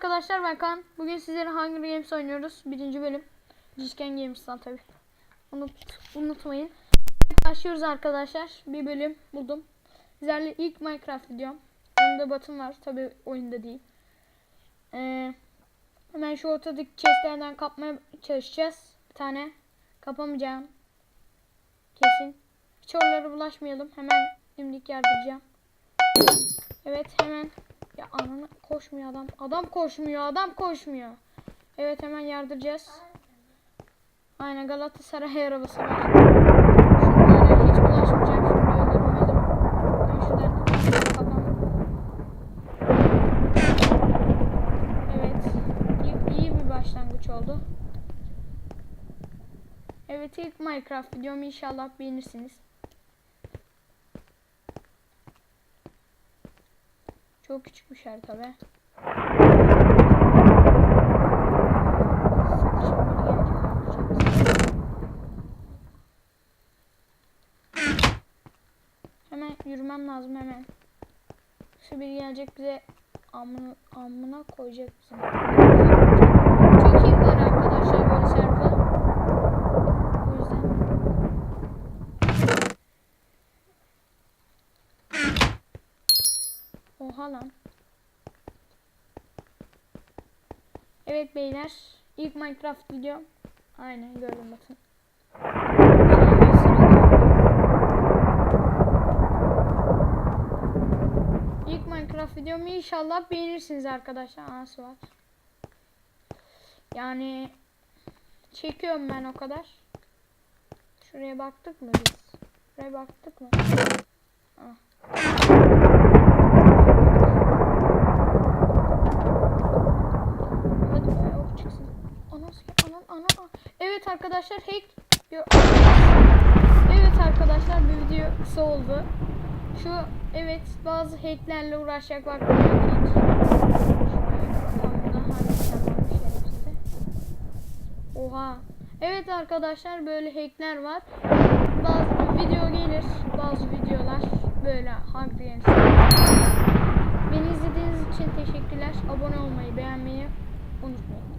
arkadaşlar ben Kaan. Bugün sizlere Hunger Games oynuyoruz. Birinci bölüm. Cisken Games'tan tabi. Unut, unutmayın. Başlıyoruz arkadaşlar. Bir bölüm buldum. Sizlerle ilk Minecraft videom. Yanımda Batın var. Tabi oyunda değil. Ee, hemen şu ortadaki chestlerden kapmaya çalışacağız. Bir tane kapamayacağım. Kesin. Hiç oralara bulaşmayalım. Hemen dimdik yardıracağım. Evet hemen ya ananı koşmuyor adam. Adam koşmuyor. Adam koşmuyor. Evet hemen yardıracağız. Aynen Galatasaray arabası var. Evet. İyi bir başlangıç oldu. Evet ilk Minecraft videomu inşallah beğenirsiniz. Çok küçükmüş harita be. Hemen yürümem lazım hemen. Şu biri gelecek bize amına, amına koyacak bizi. Çok iyi var arkadaşlar böyle server. O yüzden. Oha lan. Evet beyler. ilk Minecraft video. Aynen gördüm bakın. İlk Minecraft videomu inşallah beğenirsiniz arkadaşlar. Anası var. Yani çekiyorum ben o kadar. Şuraya baktık mı biz? Şuraya baktık mı? Ah. Ana. Evet arkadaşlar hack. Evet arkadaşlar bir video kısa oldu. Şu evet bazı hacklerle uğraşacak şerefsizi. Oha. Evet arkadaşlar böyle hackler var. Bazı video gelir. Bazı videolar böyle Hunger Games. Beni izlediğiniz için teşekkürler. Abone olmayı, beğenmeyi unutmayın.